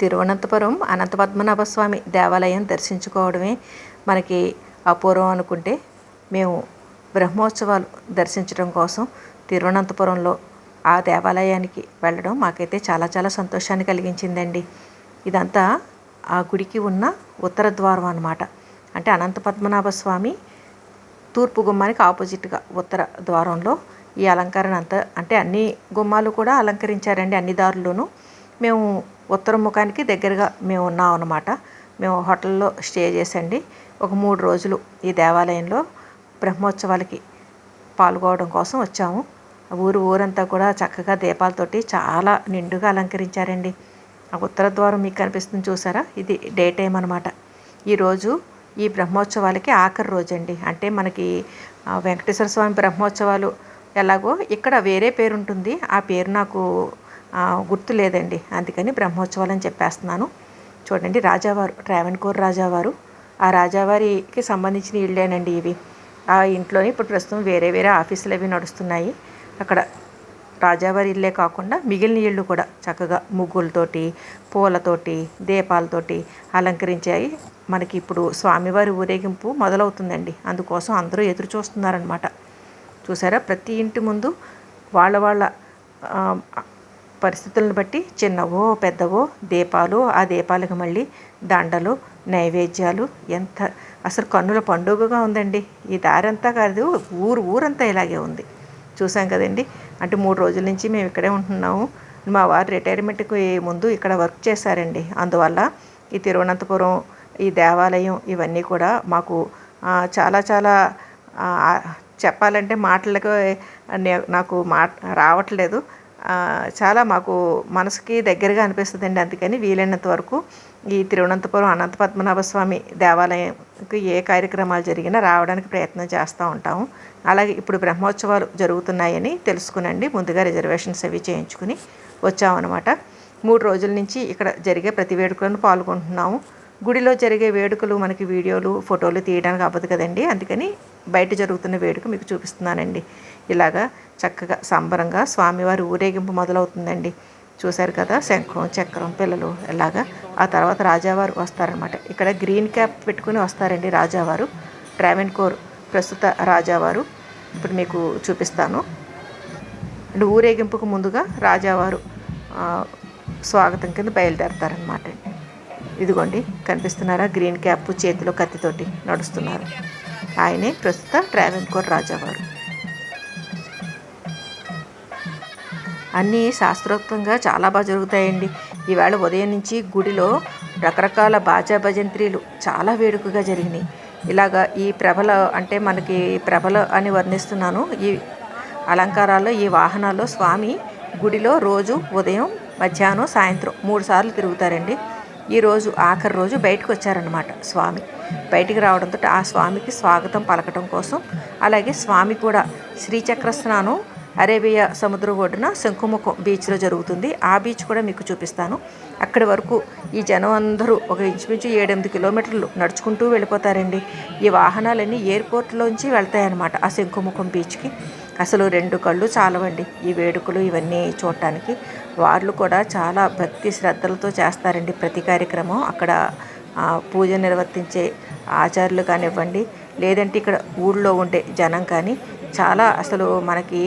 తిరువనంతపురం అనంత పద్మనాభ స్వామి దేవాలయం దర్శించుకోవడమే మనకి అపూర్వం అనుకుంటే మేము బ్రహ్మోత్సవాలు దర్శించడం కోసం తిరువనంతపురంలో ఆ దేవాలయానికి వెళ్ళడం మాకైతే చాలా చాలా సంతోషాన్ని కలిగించిందండి. ఇదంతా ఆ గుడికి ఉన్న ఉత్తర ద్వారం అనమాట అంటే అనంత పద్మనాభ స్వామి తూర్పు గుమ్మానికి ఆపోజిట్గా ఉత్తర ద్వారంలో ఈ అలంకరణ అంతా అంటే అన్ని గుమ్మాలు కూడా అలంకరించారండి అన్ని దారుల్లోనూ. మేము ఉత్తర ముఖానికి దగ్గరగా మేము ఉన్నాం అనమాట మేము హోటల్లో స్టే చేసండి. ఒక మూడు రోజులు ఈ దేవాలయంలో బ్రహ్మోత్సవాలకి పాల్గొనడం కోసం వచ్చాము. ఆ ఊరు ఊరంతా కూడా చక్కగా దీపాలతోటి చాలా నిండుగా అలంకరించారండి. ఆ ఉత్తర ద్వారం మీకు కనిపిస్తుంది చూసారా? ఇది డే టైం అనమాట ఈరోజు ఈ బ్రహ్మోత్సవాలకి ఆఖరి రోజు అండి అంటే మనకి వెంకటేశ్వర స్వామి బ్రహ్మోత్సవాలు ఎలాగో ఇక్కడ వేరే పేరు ఉంటుంది ఆ పేరు నాకు గుర్తు లేదండి. అందుకని బ్రహ్మోత్సవాలు అని చెప్పేస్తున్నాను. చూడండి రాజావారు ట్రావెన్కోర్ రాజావారు. ఆ రాజావారికి సంబంధించిన ఇళ్ళేనండి ఇవి. ఆ ఇంట్లోని ఇప్పుడు ప్రస్తుతం వేరే వేరే ఆఫీసులు అవి నడుస్తున్నాయి. అక్కడ రాజావారి ఇల్లే కాకుండా మిగిలిన ఇళ్ళు కూడా చక్కగా ముగ్గులతోటి పూలతోటి దీపాలతోటి అలంకరించాయి. మనకి ఇప్పుడు స్వామివారి ఊరేగింపు మొదలవుతుందండి. అందుకోసం అందరూ ఎదురు చూస్తున్నారనమాట చూసారా? ప్రతి ఇంటి ముందు వాళ్ళ వాళ్ళ పరిస్థితులను బట్టి చిన్నవో పెద్దవో దీపాలు ఆ దీపాలకు మళ్ళీ దండలు నైవేద్యాలు ఎంత అసలు కన్నుల పండుగగా ఉందండి. ఈ దారంతా కాదు ఊరు ఊరంతా ఇలాగే ఉంది. చూసాం కదండి. అంటే మూడు రోజుల నుంచి మేము ఇక్కడే ఉంటున్నాము. మా వారు రిటైర్మెంట్కి ముందు ఇక్కడ వర్క్ చేశారండి. అందువల్ల ఈ తిరువనంతపురం ఈ దేవాలయం ఇవన్నీ కూడా మాకు చాలా చాలా చెప్పాలంటే మాటలకు నాకు మాట రావట్లేదు. చాలా మాకు మనసుకి దగ్గరగా అనిపిస్తుందండి. అందుకని వీలైనంత వరకు ఈ తిరువనంతపురం అనంత పద్మనాభ స్వామి దేవాలయంకి ఏ కార్యక్రమాలు జరిగినా రావడానికి ప్రయత్నం చేస్తూ ఉంటాము అలాగే ఇప్పుడు బ్రహ్మోత్సవాలు జరుగుతున్నాయని తెలుసుకునండి. ముందుగా రిజర్వేషన్స్ అవి చేయించుకుని వచ్చామన్నమాట. మూడు రోజుల నుంచి ఇక్కడ జరిగే ప్రతి వేడుకలను పాల్గొంటున్నాము. గుడిలో జరిగే వేడుకలు మనకి వీడియోలు ఫోటోలు తీయడానికి అవ్వదు కదండి. అందుకని బయట జరుగుతున్న వేడుక మీకు చూపిస్తున్నానండి. ఇలాగా చక్కగా సంబరంగా స్వామివారి ఊరేగింపు మొదలవుతుందండి. చూశారు కదా శంఖం చక్రం పిల్లలు ఇలాగా. ఆ తర్వాత రాజావారు వస్తారనమాట ఇక్కడ గ్రీన్ క్యాప్ పెట్టుకుని వస్తారండి రాజావారు. ట్రావెన్కోర్ ప్రస్తుత రాజావారు. ఇప్పుడు మీకు చూపిస్తాను. అంటే ఊరేగింపుకు ముందుగా రాజావారు స్వాగతం కింద బయలుదేరతారనమాట ఇదిగోండి కనిపిస్తున్నారా? గ్రీన్ క్యాప్ చేతిలో కత్తితోటి నడుస్తున్నారు. ఆయనే ప్రస్తుత ట్రావెన్కోర్ రాజావారు. అన్నీ శాస్త్రోక్తంగా చాలా బాగా జరుగుతాయండి. ఈవేళ ఉదయం నుంచి గుడిలో రకరకాల బాజా భజంత్రీలు చాలా వేడుకగా జరిగినాయి. ఇలాగా ఈ ప్రభల అంటే మనకి ప్రభల అని వర్ణిస్తున్నాను. ఈ అలంకారాల్లో ఈ వాహనాల్లో స్వామి గుడిలో రోజు ఉదయం మధ్యాహ్నం సాయంత్రం మూడు సార్లు తిరుగుతారండి. ఈరోజు ఆఖరి రోజు బయటకు వచ్చారనమాట స్వామి. బయటికి రావడంతో ఆ స్వామికి స్వాగతం పలకటం కోసం. అలాగే స్వామి కూడా శ్రీచక్ర స్నానం అరేబియా సముద్రం ఒడ్డున శంకుముఖం బీచ్లో జరుగుతుంది. ఆ బీచ్ కూడా మీకు చూపిస్తాను. అక్కడి వరకు ఈ జనం అందరూ ఒక ఇంచుమించు ఏడెనిమిది కిలోమీటర్లు నడుచుకుంటూ వెళ్ళిపోతారండి. ఈ వాహనాలన్నీ ఎయిర్పోర్ట్లోంచి వెళ్తాయన్నమాట ఆ శంకుముఖం బీచ్కి. అసలు రెండు కళ్ళు చాలవండి. ఈ వేడుకలు ఇవన్నీ చూడటానికి వాళ్ళు కూడా చాలా భక్తి శ్రద్ధలతో చేస్తారండి ప్రతి కార్యక్రమం. అక్కడ పూజ నిర్వర్తించే ఆచార్యులు కానివ్వండి లేదంటే ఇక్కడ ఊళ్ళో ఉండే జనం కానీ చాలా అసలు మనకి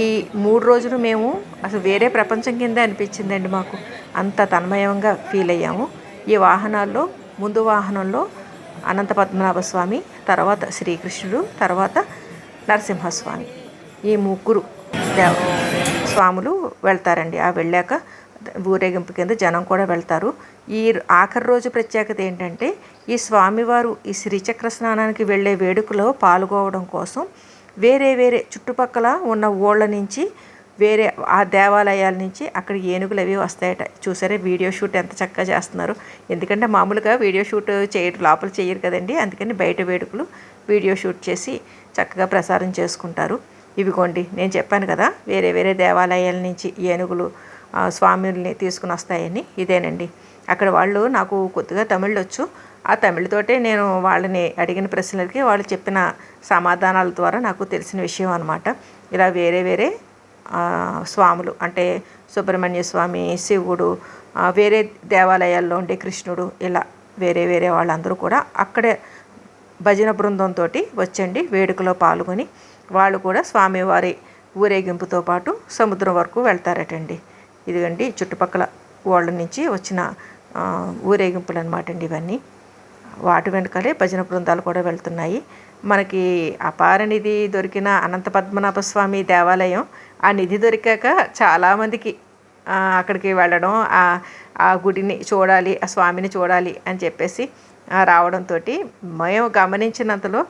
ఈ మూడు రోజులు మేము అసలు వేరే ప్రపంచం కింద అనిపించిందండి మాకు. అంత తన్మయంగా ఫీల్ అయ్యాము. ఈ వాహనాల్లో ముందు వాహనంలో అనంత పద్మనాభ స్వామి తర్వాత శ్రీకృష్ణుడు తర్వాత నరసింహస్వామి. ఈ ముగ్గురు దేవ స్వాములు వెళ్తారండి. ఆ వెళ్ళాక ఊరేగింపు కింద జనం కూడా వెళ్తారు. ఈ ఆఖరి రోజు ప్రత్యేకత ఏంటంటే ఈ స్వామివారు ఈ శ్రీచక్ర స్నానానికి వెళ్ళే వేడుకలో పాల్గొవడం కోసం వేరే వేరే చుట్టుపక్కల ఉన్న ఊళ్ళ నుంచి వేరే ఆ దేవాలయాల నుంచి అక్కడ ఏనుగులు అవి వస్తాయట. చూసారే? వీడియో షూట్ ఎంత చక్కగా చేస్తున్నారు. ఎందుకంటే మామూలుగా వీడియో షూట్ చేయరు లోపల చేయరు కదండి. అందుకని బయట వేడుకలు వీడియో షూట్ చేసి చక్కగా ప్రసారం చేసుకుంటారు. ఇవిగోండి నేను చెప్పాను కదా వేరే వేరే దేవాలయాల నుంచి ఏనుగులు స్వామిల్ని స్వామిని తీసుకుని వస్తాయని. ఇదేనండి. అక్కడ వాళ్ళు నాకు కొద్దిగా తమిళ్ వచ్చు ఆ తమిళతోటే నేను వాళ్ళని అడిగిన ప్రశ్నలకి వాళ్ళు చెప్పిన సమాధానాల ద్వారా నాకు తెలిసిన విషయం అనమాట ఇలా వేరే వేరే స్వాములు అంటే సుబ్రహ్మణ్య స్వామి శివుడు వేరే దేవాలయాల్లో ఉండే కృష్ణుడు ఇలా వేరే వేరే వాళ్ళందరూ కూడా అక్కడే భజన బృందంతో వచ్చండి వేడుకలో పాల్గొని వాళ్ళు కూడా స్వామివారి ఊరేగింపుతో పాటు సముద్రం వరకు వెళ్తారటండి. ఇదిగండి చుట్టుపక్కల వాళ్ళ నుంచి వచ్చిన ఊరేగింపులు అనమాట అండి ఇవన్నీ. వాటి వెనకాలే భజన బృందాలు కూడా వెళ్తున్నాయి. మనకి అపారనిధి దొరికిన అనంత పద్మనాభ స్వామి దేవాలయం ఆ నిధి దొరికాక చాలామందికి అక్కడికి వెళ్ళడం ఆ గుడిని చూడాలి ఆ స్వామిని చూడాలి అని చెప్పేసి రావడంతో మేము గమనించినంతలో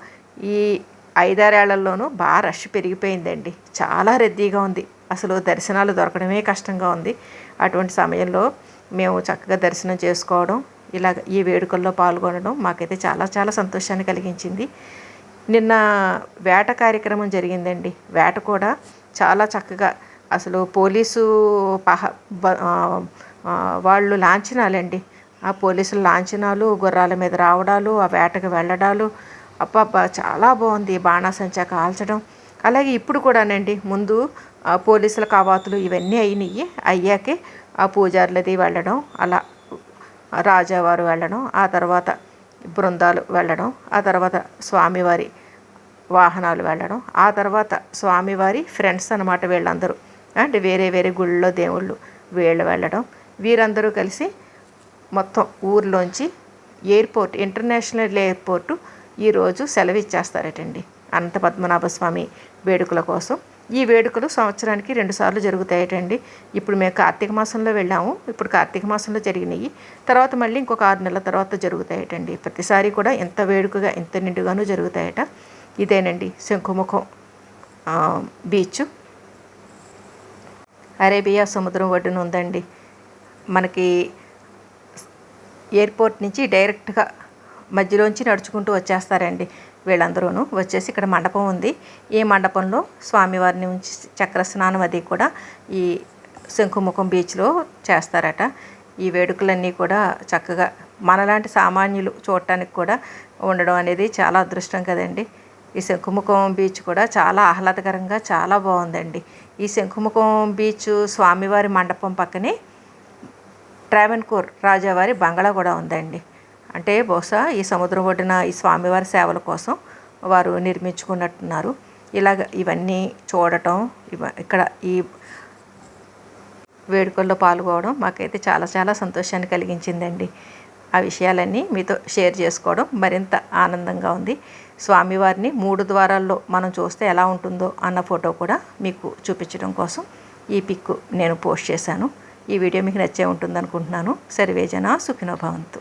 ఈ ఐదారేళ్ళలోనూ బాగా రష్ పెరిగిపోయిందండి. చాలా రద్దీగా ఉంది. అసలు దర్శనాలు దొరకడమే కష్టంగా ఉంది. అటువంటి సమయంలో మేము చక్కగా దర్శనం చేసుకోవడం ఇలా ఈ వేడుకల్లో పాల్గొనడం మాకైతే చాలా చాలా సంతోషాన్ని కలిగించింది. నిన్న వేట కార్యక్రమం జరిగిందండి. వేట కూడా చాలా చక్కగా అసలు పోలీసు పహ బ- వాళ్ళు లాంఛనాలండి. ఆ పోలీసుల లాంఛనాలు గుర్రాల మీద రావడాలు ఆ వేటకు వెళ్ళడాలు. అబ్బబ్బా చాలా బాగుంది బాణాసంచా కాల్చడం. అలాగే ఇప్పుడు కూడానండి ముందు పోలీసుల కవాతులు ఇవన్నీ అయినాయి అయ్యాకే ఆ పూజారులది వెళ్ళడం అలా రాజావారు వెళ్ళడం ఆ తర్వాత బృందాలు వెళ్ళడం ఆ తర్వాత స్వామివారి వాహనాలు వెళ్ళడం. ఆ తర్వాత స్వామివారి ఫ్రెండ్స్ అనమాట వీళ్ళందరూ. అంటే వేరే వేరే గుళ్ళో దేవుళ్ళు వీళ్ళు వెళ్ళడం. వీరందరూ కలిసి మొత్తం ఊర్లోంచి ఎయిర్పోర్ట్ ఇంటర్నేషనల్ ఎయిర్పోర్టు ఈరోజు సెలవు ఇచ్చేస్తారటండి అనంత పద్మనాభ స్వామి వేడుకల కోసం. ఈ వేడుకలు సంవత్సరానికి రెండుసార్లు జరుగుతాయటండి. ఇప్పుడు మేము కార్తీక మాసంలో వెళ్ళాము. ఇప్పుడు కార్తీక మాసంలో జరిగినాయి. తర్వాత మళ్ళీ ఇంకొక ఆరు నెలల తర్వాత జరుగుతాయటండి. ప్రతిసారి కూడా ఎంత వేడుకగా ఎంత నిండుగానూ జరుగుతాయట. ఇదేనండి శంఖుముఖం బీచ్. అరేబియా సముద్రం ఒడ్డున ఉందండి. మనకి ఎయిర్పోర్ట్ నుంచి డైరెక్ట్గా మధ్యలోంచి నడుచుకుంటూ వచ్చేస్తారండి వీళ్ళందరూను. వచ్చేసి ఇక్కడ మండపం ఉంది. ఈ మండపంలో స్వామివారిని ఉంచి చక్ర స్నానం అది కూడా ఈ శంకుముఖం బీచ్లో చేస్తారట. ఈ వేడుకలన్నీ కూడా చక్కగా మనలాంటి సామాన్యులు చూడటానికి కూడా ఉండడం అనేది చాలా అదృష్టం కదండి. ఈ శంకుముఖం బీచ్ కూడా చాలా ఆహ్లాదకరంగా చాలా బాగుందండి. ఈ శంకుముఖం బీచ్ స్వామివారి మండపం పక్కనే ట్రావెన్కోర్ రాజావారి బంగళా కూడా ఉందండి. అంటే బహుశా ఈ సముద్రం ఒడ్డున ఈ స్వామివారి సేవల కోసం వారు నిర్మించుకున్నట్టున్నారు. ఇలాగ ఇవన్నీ చూడటం ఇవ ఇక్కడ ఈ వేడుకల్లో పాల్గొనడం మాకైతే చాలా చాలా సంతోషాన్ని కలిగించిందండి. ఆ విషయాలన్నీ మీతో షేర్ చేసుకోవడం మరింత ఆనందంగా ఉంది. స్వామివారిని మూడు ద్వారాల్లో మనం చూస్తే ఎలా ఉంటుందో అన్న ఫోటో కూడా మీకు చూపించడం కోసం ఈ పిక్ నేను పోస్ట్ చేశాను. ఈ వీడియో మీకు నచ్చే ఉంటుంది అనుకుంటున్నాను సర్వేజన సుఖినోభవంతు